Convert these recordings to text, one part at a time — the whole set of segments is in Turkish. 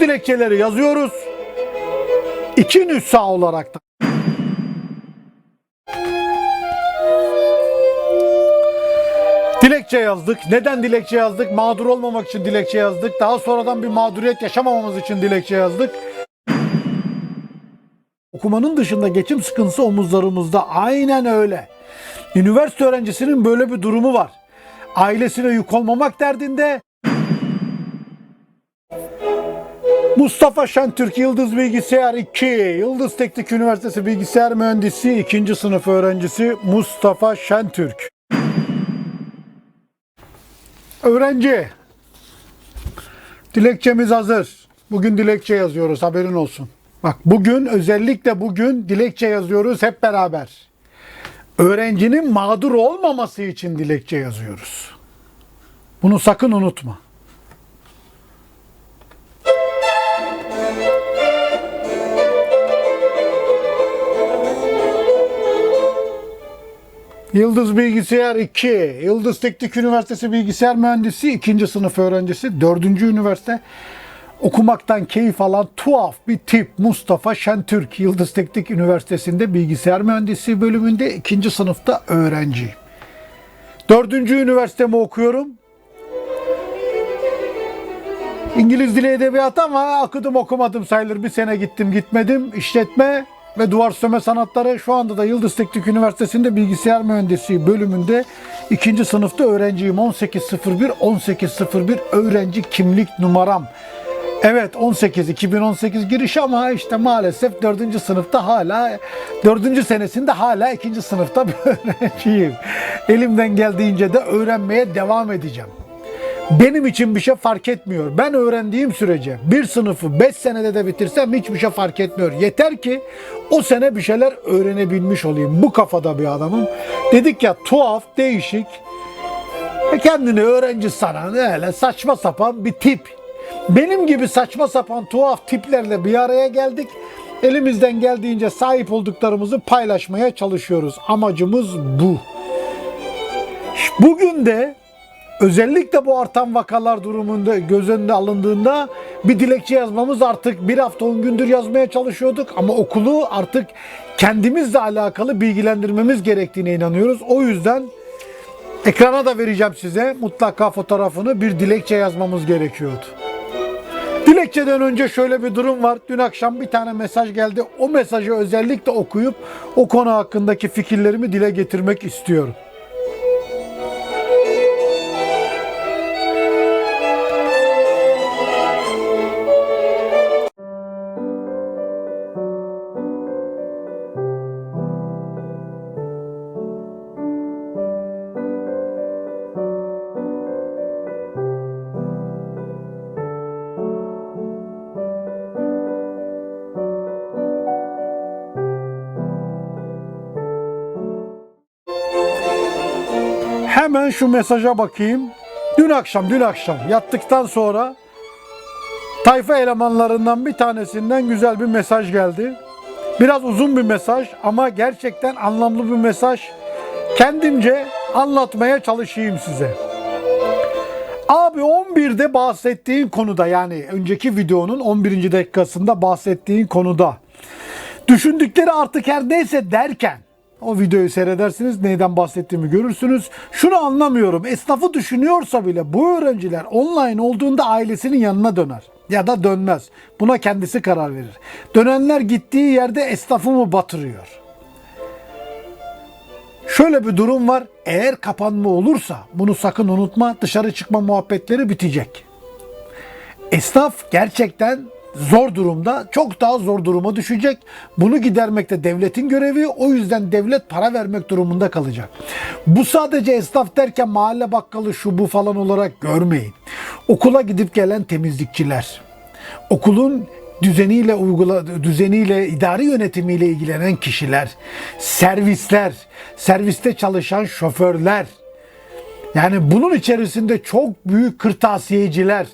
Dilekçeleri yazıyoruz. İki nüsha olarak da. Dilekçe yazdık. Neden dilekçe yazdık? Mağdur olmamak için dilekçe yazdık. Daha sonradan bir mağduriyet yaşamamamız için dilekçe yazdık. Okumanın dışında geçim sıkıntısı omuzlarımızda. Aynen öyle. Üniversite öğrencisinin böyle bir durumu var. Ailesine yük olmamak derdinde. Mustafa Şentürk Yıldız Bilgisayar 2, Yıldız Teknik Üniversitesi Bilgisayar Mühendisi 2. sınıf öğrencisi Mustafa Şentürk. Öğrenci. Dilekçemiz hazır. Bugün dilekçe yazıyoruz haberin olsun. Bak bugün özellikle bugün dilekçe yazıyoruz hep beraber. Öğrencinin mağdur olmaması için dilekçe yazıyoruz. Bunu sakın unutma. Yıldız Bilgisayar 2, Yıldız Teknik Üniversitesi Bilgisayar Mühendisi 2. sınıf öğrencisi, 4. üniversite. Okumaktan keyif alan tuhaf bir tip Mustafa Şentürk, Yıldız Teknik Üniversitesi'nde Bilgisayar Mühendisi bölümünde 2. sınıfta öğrenci. 4. üniversitemi okuyorum. İngiliz dili edebiyatı ama akıdım okumadım sayılır. Bir sene gittim gitmedim. İşletme ve duvar söme sanatları şu anda da Yıldız Teknik Üniversitesi'nde bilgisayar mühendisliği bölümünde ikinci sınıfta öğrenciyim. 1801 1801 öğrenci kimlik numaram. Evet 18 2018 giriş ama işte maalesef 4. sınıfta hala 4. senesinde hala 2. sınıfta bir öğrenciyim. Elimden geldiğince de öğrenmeye devam edeceğim. Benim için bir şey fark etmiyor. Ben öğrendiğim sürece bir sınıfı 5 senede de bitirsem hiçbir şey fark etmiyor. Yeter ki o sene bir şeyler öğrenebilmiş olayım. Bu kafada bir adamım. Dedik ya tuhaf, değişik, e kendini öğrenci sanan öyle saçma sapan bir tip. Benim gibi saçma sapan tuhaf tiplerle bir araya geldik. Elimizden geldiğince sahip olduklarımızı paylaşmaya çalışıyoruz. Amacımız bu. Bugün de özellikle bu artan vakalar durumunda göz önüne alındığında bir dilekçe yazmamız artık bir hafta on gündür yazmaya çalışıyorduk ama okulu artık kendimizle alakalı bilgilendirmemiz gerektiğine inanıyoruz. O yüzden ekrana da vereceğim size mutlaka fotoğrafını bir dilekçe yazmamız gerekiyordu. Dilekçeden önce şöyle bir durum var. Dün akşam bir tane mesaj geldi. O mesajı özellikle okuyup o konu hakkındaki fikirlerimi dile getirmek istiyorum. Hemen şu mesaja bakayım. Dün akşam, dün akşam yattıktan sonra tayfa elemanlarından bir tanesinden güzel bir mesaj geldi. Biraz uzun bir mesaj ama gerçekten anlamlı bir mesaj. Kendimce anlatmaya çalışayım size. Abi 11'de bahsettiğin konuda yani önceki videonun 11. dakikasında bahsettiğin konuda düşündükleri artık her neyse derken o videoyu seyredersiniz neyden bahsettiğimi görürsünüz. Şunu anlamıyorum. Esnafı düşünüyorsa bile bu öğrenciler online olduğunda ailesinin yanına döner. Ya da dönmez. Buna kendisi karar verir. Dönenler gittiği yerde esnafı mı batırıyor? Şöyle bir durum var. Eğer kapanma olursa bunu sakın unutma. Dışarı çıkma muhabbetleri bitecek. Esnaf gerçekten zor durumda, çok daha zor duruma düşecek. Bunu gidermek de devletin görevi. O yüzden devlet para vermek durumunda kalacak. Bu sadece esnaf derken mahalle bakkalı şu bu falan olarak görmeyin. Okula gidip gelen temizlikçiler, okulun düzeniyle uygula düzeniyle idari yönetimiyle ilgilenen kişiler, servisler, serviste çalışan şoförler. Yani bunun içerisinde çok büyük kırtasiyeciler,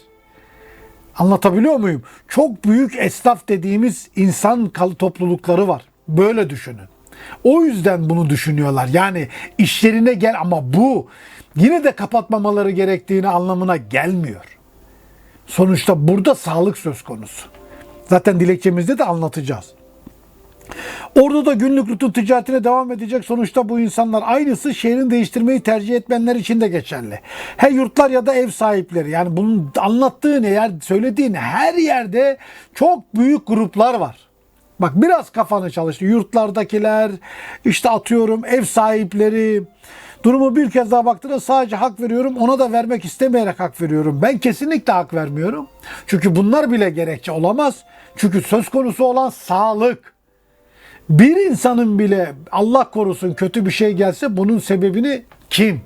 Anlatabiliyor muyum? Çok büyük esnaf dediğimiz insan toplulukları var. Böyle düşünün. O yüzden bunu düşünüyorlar. Yani işlerine gel ama bu yine de kapatmamaları gerektiğini anlamına gelmiyor. Sonuçta burada sağlık söz konusu. Zaten dilekçemizde de anlatacağız. Orada da günlük rutin ticaretine devam edecek. Sonuçta bu insanlar aynısı şehrin değiştirmeyi tercih etmenler için de geçerli. He yurtlar ya da ev sahipleri. Yani bunun anlattığın eğer söylediğin her yerde çok büyük gruplar var. Bak biraz kafanı çalıştır. Yurtlardakiler, işte atıyorum ev sahipleri. Durumu bir kez daha baktığında sadece hak veriyorum. Ona da vermek istemeyerek hak veriyorum. Ben kesinlikle hak vermiyorum. Çünkü bunlar bile gerekçe olamaz. Çünkü söz konusu olan sağlık. Bir insanın bile Allah korusun kötü bir şey gelse bunun sebebini kim?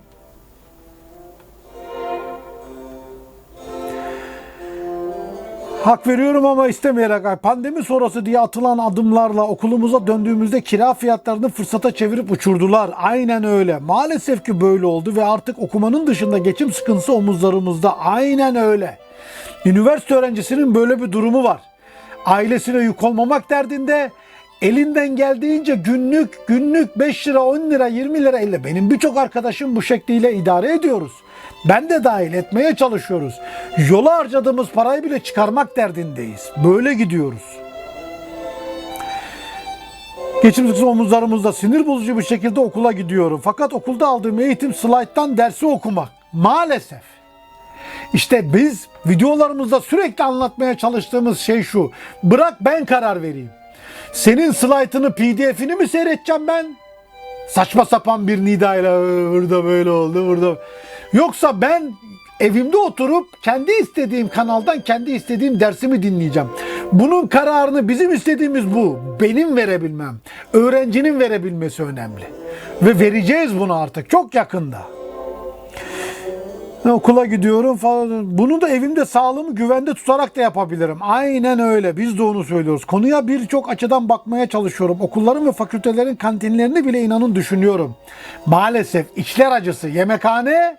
Hak veriyorum ama istemeyerek. Pandemi sonrası diye atılan adımlarla okulumuza döndüğümüzde kira fiyatlarını fırsata çevirip uçurdular. Aynen öyle. Maalesef ki böyle oldu ve artık okumanın dışında geçim sıkıntısı omuzlarımızda. Aynen öyle. Üniversite öğrencisinin böyle bir durumu var. Ailesine yük olmamak derdinde elinden geldiğince günlük günlük 5 lira 10 lira 20 lira ile benim birçok arkadaşım bu şekliyle idare ediyoruz. Ben de dahil etmeye çalışıyoruz. Yola harcadığımız parayı bile çıkarmak derdindeyiz. Böyle gidiyoruz. Geçim sıkıntısı omuzlarımızda sinir bozucu bir şekilde okula gidiyorum. Fakat okulda aldığım eğitim slayttan dersi okumak. Maalesef. İşte biz videolarımızda sürekli anlatmaya çalıştığımız şey şu. Bırak ben karar vereyim. Senin slaytını pdf'ini mi seyredeceğim ben? Saçma sapan bir nidayla "Ee, burada böyle oldu burada. Yoksa ben evimde oturup kendi istediğim kanaldan kendi istediğim dersimi dinleyeceğim. Bunun kararını bizim istediğimiz bu. Benim verebilmem. Öğrencinin verebilmesi önemli. Ve vereceğiz bunu artık çok yakında. Okula gidiyorum falan. Bunu da evimde sağlığımı güvende tutarak da yapabilirim. Aynen öyle. Biz de onu söylüyoruz. Konuya birçok açıdan bakmaya çalışıyorum. Okulların ve fakültelerin kantinlerini bile inanın düşünüyorum. Maalesef içler acısı yemekhane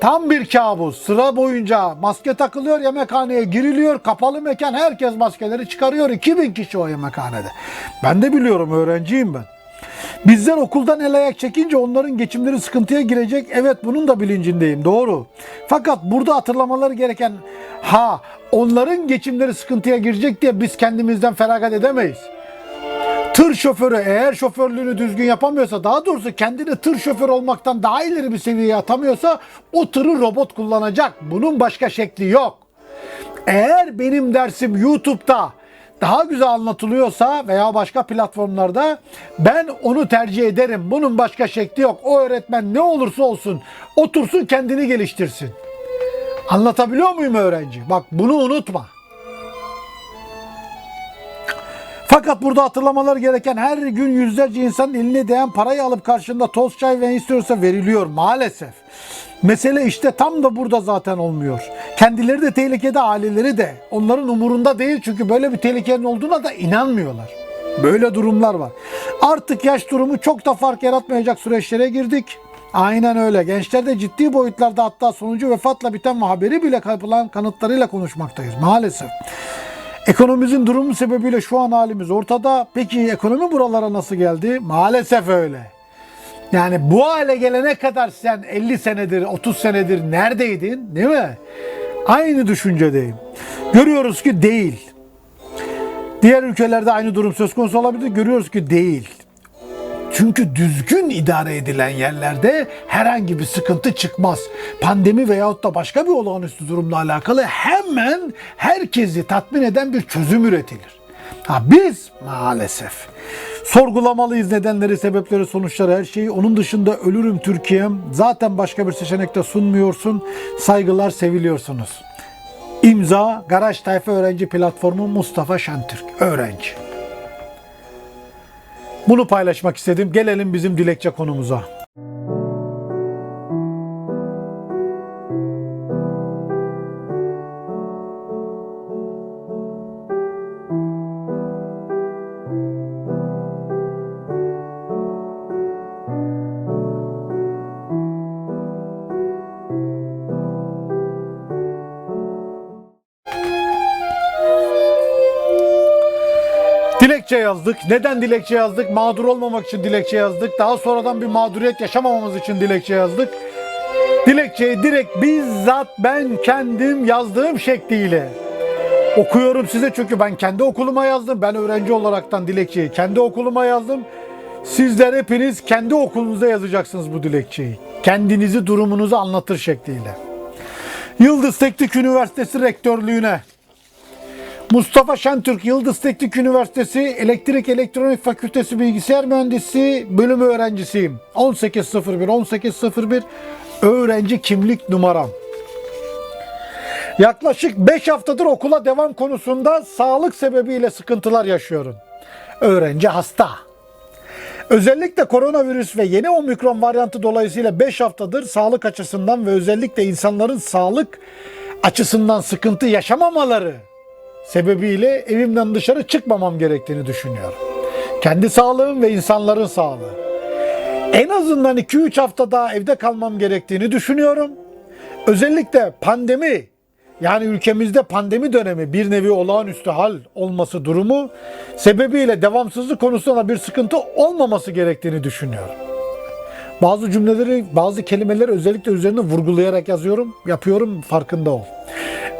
tam bir kabus. Sıra boyunca maske takılıyor yemekhaneye giriliyor. Kapalı mekan herkes maskeleri çıkarıyor. 2000 kişi o yemekhanede. Ben de biliyorum öğrenciyim ben. Bizler okuldan el ayak çekince onların geçimleri sıkıntıya girecek. Evet bunun da bilincindeyim doğru. Fakat burada hatırlamaları gereken ha onların geçimleri sıkıntıya girecek diye biz kendimizden feragat edemeyiz. Tır şoförü eğer şoförlüğünü düzgün yapamıyorsa daha doğrusu kendini tır şoförü olmaktan daha ileri bir seviyeye atamıyorsa o tırı robot kullanacak. Bunun başka şekli yok. Eğer benim dersim YouTube'da daha güzel anlatılıyorsa veya başka platformlarda ben onu tercih ederim. Bunun başka şekli yok. O öğretmen ne olursa olsun otursun kendini geliştirsin. Anlatabiliyor muyum öğrenci? Bak bunu unutma. Fakat burada hatırlamalar gereken her gün yüzlerce insanın eline değen parayı alıp karşında toz çay ve istiyorsa veriliyor maalesef. Mesele işte tam da burada zaten olmuyor. Kendileri de tehlikede, aileleri de. Onların umurunda değil çünkü böyle bir tehlikenin olduğuna da inanmıyorlar. Böyle durumlar var. Artık yaş durumu çok da fark yaratmayacak süreçlere girdik. Aynen öyle. Gençlerde ciddi boyutlarda hatta sonucu vefatla biten ve haberi bile yapılan kanıtlarıyla konuşmaktayız maalesef. Ekonomimizin durumu sebebiyle şu an halimiz ortada. Peki ekonomi buralara nasıl geldi? Maalesef öyle. Yani bu hale gelene kadar sen 50 senedir, 30 senedir neredeydin değil mi? Aynı düşüncedeyim. Görüyoruz ki değil. Diğer ülkelerde aynı durum söz konusu olabilir. Görüyoruz ki değil. Çünkü düzgün idare edilen yerlerde herhangi bir sıkıntı çıkmaz. Pandemi veyahut da başka bir olağanüstü durumla alakalı hemen herkesi tatmin eden bir çözüm üretilir. Ha biz maalesef sorgulamalıyız nedenleri, sebepleri, sonuçları her şeyi. Onun dışında ölürüm Türkiye'm. Zaten başka bir seçenek de sunmuyorsun. Saygılar seviliyorsunuz. İmza Garaj Tayfa Öğrenci Platformu Mustafa Şentürk. Öğrenci. Bunu paylaşmak istedim. Gelelim bizim dilekçe konumuza. Dilekçe yazdık. Neden dilekçe yazdık? Mağdur olmamak için dilekçe yazdık. Daha sonradan bir mağduriyet yaşamamamız için dilekçe yazdık. Dilekçeyi direkt bizzat ben kendim yazdığım şekliyle okuyorum size çünkü ben kendi okuluma yazdım. Ben öğrenci olaraktan dilekçeyi kendi okuluma yazdım. Sizler hepiniz kendi okulunuza yazacaksınız bu dilekçeyi. Kendinizi durumunuzu anlatır şekliyle. Yıldız Teknik Üniversitesi Rektörlüğüne Mustafa Şentürk Yıldız Teknik Üniversitesi Elektrik Elektronik Fakültesi Bilgisayar Mühendisi bölümü öğrencisiyim. 1801 1801 öğrenci kimlik numaram. Yaklaşık 5 haftadır okula devam konusunda sağlık sebebiyle sıkıntılar yaşıyorum. Öğrenci hasta. Özellikle koronavirüs ve yeni omikron varyantı dolayısıyla 5 haftadır sağlık açısından ve özellikle insanların sağlık açısından sıkıntı yaşamamaları sebebiyle evimden dışarı çıkmamam gerektiğini düşünüyorum. Kendi sağlığım ve insanların sağlığı. En azından 2-3 hafta daha evde kalmam gerektiğini düşünüyorum. Özellikle pandemi yani ülkemizde pandemi dönemi bir nevi olağanüstü hal olması durumu sebebiyle devamsızlık konusunda bir sıkıntı olmaması gerektiğini düşünüyorum. Bazı cümleleri, bazı kelimeleri özellikle üzerine vurgulayarak yazıyorum, yapıyorum farkında ol.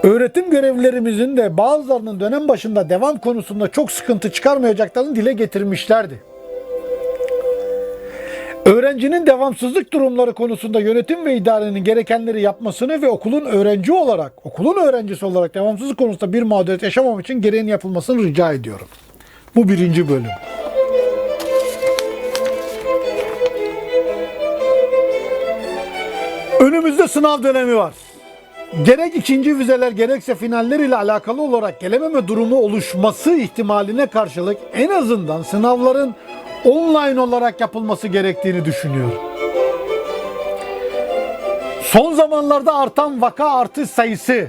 Öğretim görevlilerimizin de bazılarının dönem başında devam konusunda çok sıkıntı çıkarmayacaklarını dile getirmişlerdi. Öğrencinin devamsızlık durumları konusunda yönetim ve idarenin gerekenleri yapmasını ve okulun öğrenci olarak, okulun öğrencisi olarak devamsızlık konusunda bir mağduriyet yaşamam için gereğini yapılmasını rica ediyorum. Bu birinci bölüm. Önümüzde sınav dönemi var. Gerek ikinci vizeler gerekse finaller ile alakalı olarak gelememe durumu oluşması ihtimaline karşılık en azından sınavların online olarak yapılması gerektiğini düşünüyorum. Son zamanlarda artan vaka artış sayısı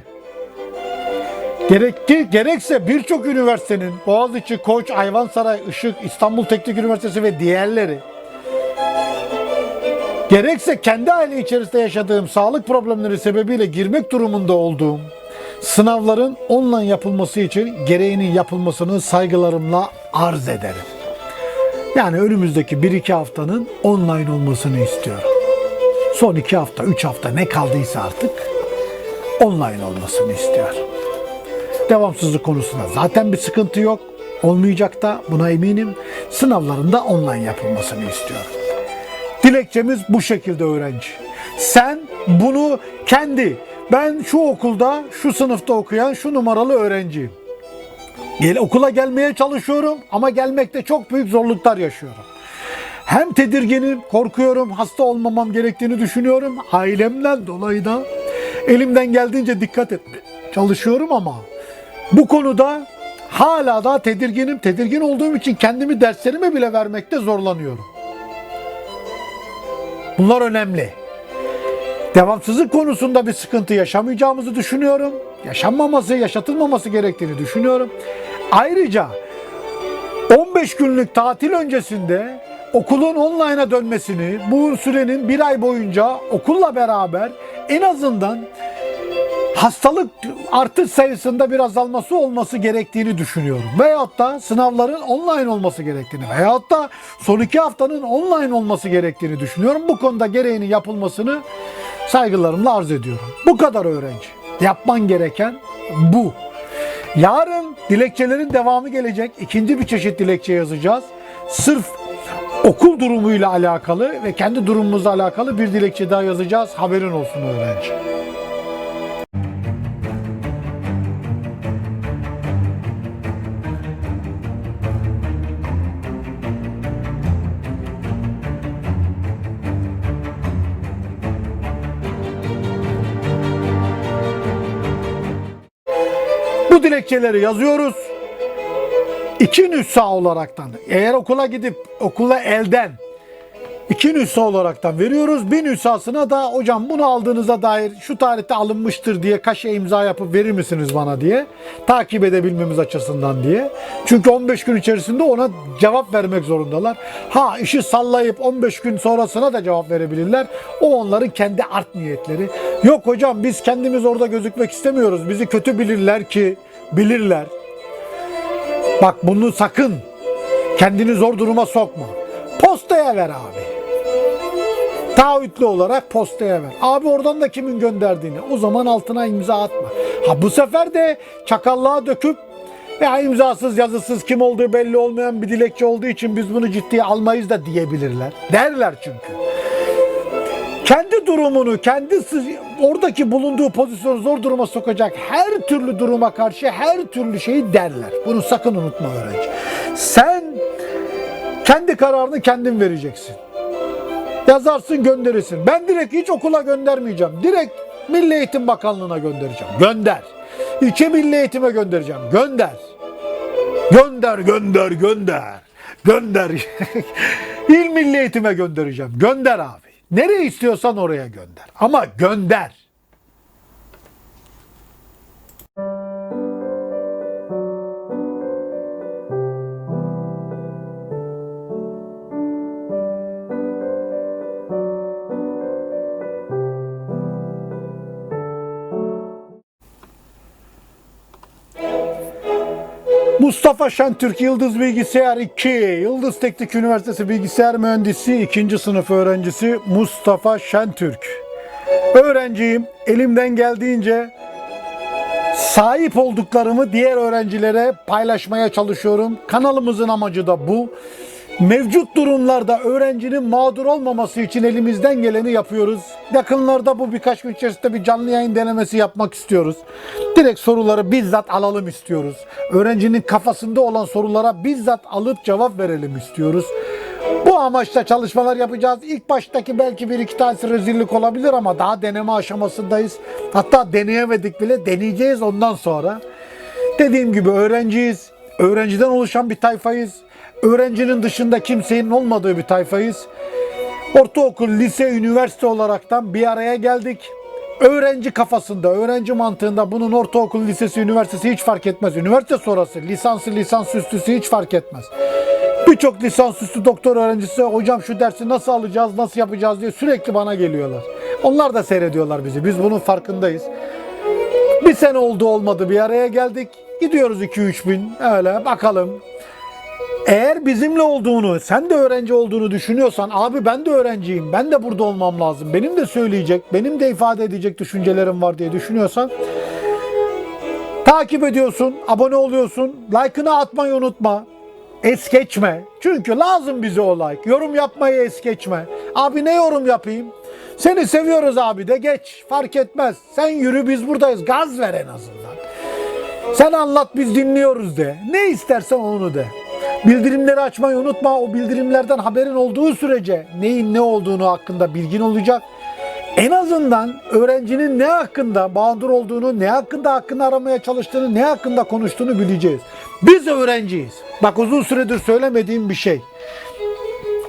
gerekti, gerekse birçok üniversitenin Boğaziçi, Koç, Ayvansaray, Işık, İstanbul Teknik Üniversitesi ve diğerleri gerekse kendi aile içerisinde yaşadığım sağlık problemleri sebebiyle girmek durumunda olduğum sınavların online yapılması için gereğinin yapılmasını saygılarımla arz ederim. Yani önümüzdeki 1-2 haftanın online olmasını istiyorum. Son 2 hafta, 3 hafta ne kaldıysa artık online olmasını istiyorum. Devamsızlık konusunda zaten bir sıkıntı yok. Olmayacak da buna eminim. Sınavların da online yapılmasını istiyorum. Dilekçemiz bu şekilde öğrenci. Sen bunu kendi, ben şu okulda, şu sınıfta okuyan şu numaralı öğrenciyim. Gel, okula gelmeye çalışıyorum ama gelmekte çok büyük zorluklar yaşıyorum. Hem tedirginim, korkuyorum, hasta olmamam gerektiğini düşünüyorum. Ailemden dolayı da elimden geldiğince dikkat etmeye çalışıyorum ama bu konuda hala da tedirginim. Tedirgin olduğum için kendimi derslerime bile vermekte zorlanıyorum. Bunlar önemli. Devamsızlık konusunda bir sıkıntı yaşamayacağımızı düşünüyorum. Yaşanmaması, yaşatılmaması gerektiğini düşünüyorum. Ayrıca 15 günlük tatil öncesinde okulun online'a dönmesini, bu sürenin bir ay boyunca okulla beraber en azından hastalık artış sayısında bir azalması olması gerektiğini düşünüyorum. Veyahut da sınavların online olması gerektiğini veyahut da son iki haftanın online olması gerektiğini düşünüyorum. Bu konuda gereğinin yapılmasını saygılarımla arz ediyorum. Bu kadar öğrenci. Yapman gereken bu. Yarın dilekçelerin devamı gelecek. İkinci bir çeşit dilekçe yazacağız. Sırf okul durumuyla alakalı ve kendi durumumuzla alakalı bir dilekçe daha yazacağız. Haberin olsun öğrenci. Bu dilekçeleri yazıyoruz. İki nüsha olaraktan eğer okula gidip okula elden iki nüsha olaraktan veriyoruz. Bir nüshasına da hocam bunu aldığınıza dair şu tarihte alınmıştır diye kaşe imza yapıp verir misiniz bana diye takip edebilmemiz açısından diye. Çünkü 15 gün içerisinde ona cevap vermek zorundalar. Ha işi sallayıp 15 gün sonrasına da cevap verebilirler. O onların kendi art niyetleri. Yok hocam biz kendimiz orada gözükmek istemiyoruz. Bizi kötü bilirler ki bilirler. Bak bunu sakın kendini zor duruma sokma. Postaya ver abi. Taahhütlü olarak postaya ver. Abi oradan da kimin gönderdiğini. O zaman altına imza atma. Ha bu sefer de çakallığa döküp ya imzasız yazısız kim olduğu belli olmayan bir dilekçe olduğu için biz bunu ciddiye almayız da diyebilirler. Derler çünkü kendi durumunu, kendi oradaki bulunduğu pozisyonu zor duruma sokacak her türlü duruma karşı her türlü şeyi derler. Bunu sakın unutma öğrenci. Sen kendi kararını kendin vereceksin. Yazarsın gönderirsin. Ben direkt hiç okula göndermeyeceğim. Direkt Milli Eğitim Bakanlığı'na göndereceğim. Gönder. İlçe Milli Eğitim'e göndereceğim. Gönder. Gönder, gönder, gönder. Gönder. İl Milli Eğitim'e göndereceğim. Gönder abi. Nereye istiyorsan oraya gönder. Ama gönder. Mustafa Şentürk Yıldız Bilgisayar 2, Yıldız Teknik Üniversitesi Bilgisayar Mühendisi 2. sınıf öğrencisi Mustafa Şentürk. Öğrenciyim. Elimden geldiğince sahip olduklarımı diğer öğrencilere paylaşmaya çalışıyorum. Kanalımızın amacı da bu. Mevcut durumlarda öğrencinin mağdur olmaması için elimizden geleni yapıyoruz. Yakınlarda bu birkaç gün içerisinde bir canlı yayın denemesi yapmak istiyoruz. Direkt soruları bizzat alalım istiyoruz. Öğrencinin kafasında olan sorulara bizzat alıp cevap verelim istiyoruz. Bu amaçla çalışmalar yapacağız. İlk baştaki belki bir iki tanesi rezillik olabilir ama daha deneme aşamasındayız. Hatta deneyemedik bile deneyeceğiz ondan sonra. Dediğim gibi öğrenciyiz. Öğrenciden oluşan bir tayfayız. Öğrencinin dışında kimsenin olmadığı bir tayfayız. Ortaokul, lise, üniversite olaraktan bir araya geldik. Öğrenci kafasında, öğrenci mantığında bunun ortaokul, lisesi, üniversitesi hiç fark etmez. Üniversite sonrası, lisansı, lisans üstüsü hiç fark etmez. Birçok lisansüstü doktor öğrencisi hocam şu dersi nasıl alacağız, nasıl yapacağız diye sürekli bana geliyorlar. Onlar da seyrediyorlar bizi. Biz bunun farkındayız. Bir sene oldu olmadı bir araya geldik. Gidiyoruz 2-3 bin öyle bakalım. Eğer bizimle olduğunu, sen de öğrenci olduğunu düşünüyorsan, abi ben de öğrenciyim, ben de burada olmam lazım, benim de söyleyecek, benim de ifade edecek düşüncelerim var diye düşünüyorsan, takip ediyorsun, abone oluyorsun, like'ını atmayı unutma. Es geçme. Çünkü lazım bize o like. Yorum yapmayı es geçme. Abi ne yorum yapayım? Seni seviyoruz abi de geç. Fark etmez. Sen yürü biz buradayız. Gaz ver en azından. Sen anlat biz dinliyoruz de. Ne istersen onu de. Bildirimleri açmayı unutma. O bildirimlerden haberin olduğu sürece neyin ne olduğunu hakkında bilgin olacak. En azından öğrencinin ne hakkında mağdur olduğunu, ne hakkında hakkını aramaya çalıştığını, ne hakkında konuştuğunu bileceğiz. Biz öğrenciyiz. Bak uzun süredir söylemediğim bir şey.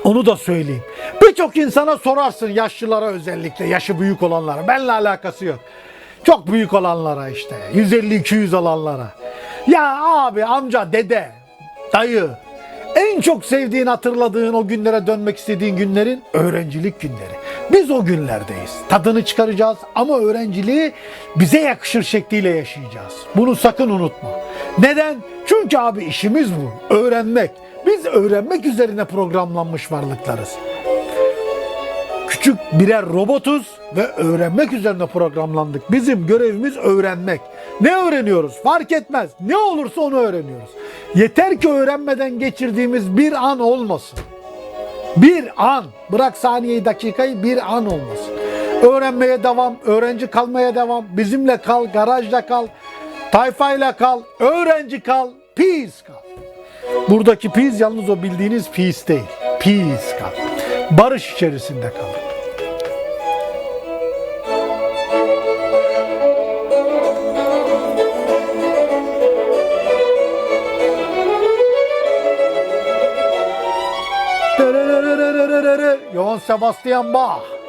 Onu da söyleyeyim. Birçok insana sorarsın yaşlılara özellikle, yaşı büyük olanlara. Benimle alakası yok. Çok büyük olanlara işte. 150-200 olanlara. Ya abi, amca, dede, dayı. En çok sevdiğin, hatırladığın o günlere dönmek istediğin günlerin öğrencilik günleri. Biz o günlerdeyiz. Tadını çıkaracağız ama öğrenciliği bize yakışır şekliyle yaşayacağız. Bunu sakın unutma. Neden? Çünkü abi işimiz bu. Öğrenmek. Biz öğrenmek üzerine programlanmış varlıklarız. Küçük birer robotuz ve öğrenmek üzerine programlandık. Bizim görevimiz öğrenmek. Ne öğreniyoruz? Fark etmez. Ne olursa onu öğreniyoruz. Yeter ki öğrenmeden geçirdiğimiz bir an olmasın. Bir an. Bırak saniyeyi dakikayı bir an olmasın. Öğrenmeye devam, öğrenci kalmaya devam. Bizimle kal, garajda kal, tayfayla kal, öğrenci kal, peace kal. Buradaki peace yalnız o bildiğiniz peace değil. Peace kal. Barış içerisinde kal. Sebastian Bach.